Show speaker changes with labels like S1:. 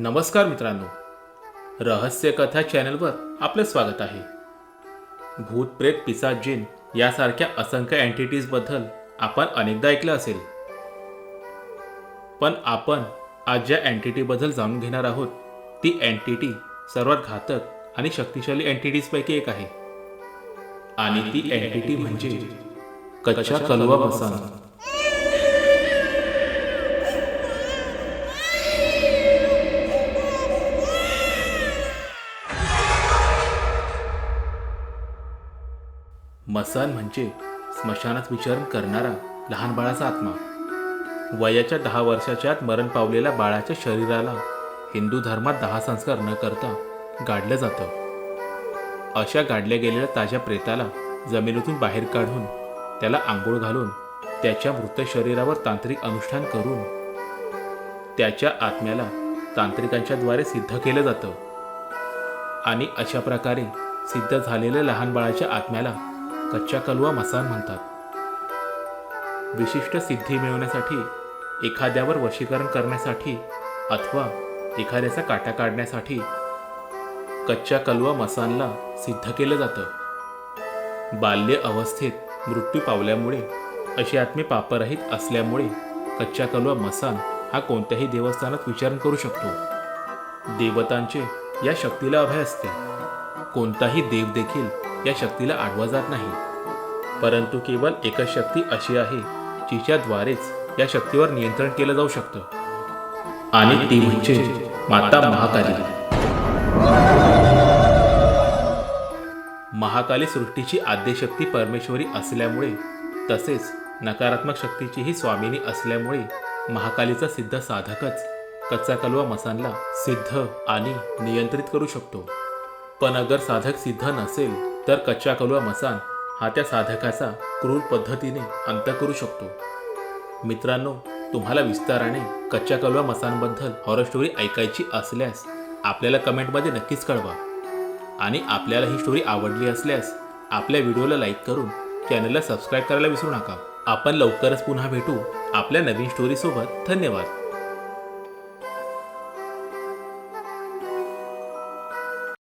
S1: नमस्कार मित्रांनो. रहस्य कथा चॅनलवर आपलं स्वागत आहे. भूत प्रेत पिसा जिन यासारख्या असंख्य अँटिटीजबद्दल आपण अनेकदा ऐकलं असेल. पण आपण आज ज्या अँटिटीबद्दल जाणून घेणार आहोत ती अँटिटी सर्वात घातक आणि शक्तिशाली अँटिटीजपैकी एक आहे. आणि ती अँटिटी म्हणजे कच्च्या कलवा मसाला मसान म्हणजे स्मशानात विचार करणारा लहान बाळाचा आत्मा. वयाच्या दहा वर्षाच्या आत मरण पावलेल्या बाळाच्या शरीराला हिंदू धर्मात दहा संस्कार न करता गाडलं जातं. अशा गाडल्या गेलेल्या ताज्या प्रेताला जमिनीतून बाहेर काढून त्याला आंघोळ घालून त्याच्या मृत शरीरावर तांत्रिक अनुष्ठान करून त्याच्या आत्म्याला तांत्रिकांच्याद्वारे सिद्ध केलं जातं. आणि अशा प्रकारे सिद्ध झालेल्या लहान बाळाच्या आत्म्याला कच्च्या कलवा मसान म्हणतात. विशिष्ट सिद्धी मिळवण्यासाठी एखाद्यावर वशीकरण करण्यासाठी अथवा एखाद्याचा काटा काढण्यासाठी कच्च्या कलवा मसानला सिद्ध केलं जातं. बाल्य अवस्थेत मृत्यू पावल्यामुळे अशी आत्मे पापरहित असल्यामुळे कच्च्या कलवा मसान हा कोणत्याही देवस्थानात विचारण करू शकतो. देवतांचे या शक्तीला अभय असते. कोणताही देव देखील या शक्तीला आडवा जात नाही. परंतु केवळ एकच शक्ती अशी आहे जिच्याद्वारेच या शक्तीवर नियंत्रण केलं जाऊ शकतं. आणि ती म्हणजे माता महाकाली. महाकाली सृष्टीची आद्यशक्ती परमेश्वरी असल्यामुळे तसेच नकारात्मक शक्तीचीही स्वामिनी असल्यामुळे महाकालीचा सिद्ध साधकच कच्चा कलवा मसानला सिद्ध आणि नियंत्रित करू शकतो. पण अगर साधक सिद्ध नसेल तर कच्चा कलवा मसान हा त्या साधकाचा क्रूर पद्धतीने अंत करू शकतो. मित्रांनो तुम्हाला विस्ताराने कच्च्या कलवा मसानबद्दल हॉरर स्टोरी ऐकायची असल्यास आपल्याला कमेंटमध्ये नक्कीच कळवा. आणि आपल्याला ही स्टोरी आवडली असल्यास आपल्या व्हिडिओला लाईक करून चॅनलला सबस्क्राईब करायला विसरू नका. आपण लवकरच पुन्हा भेटू आपल्या नवीन स्टोरीसोबत धन्यवाद.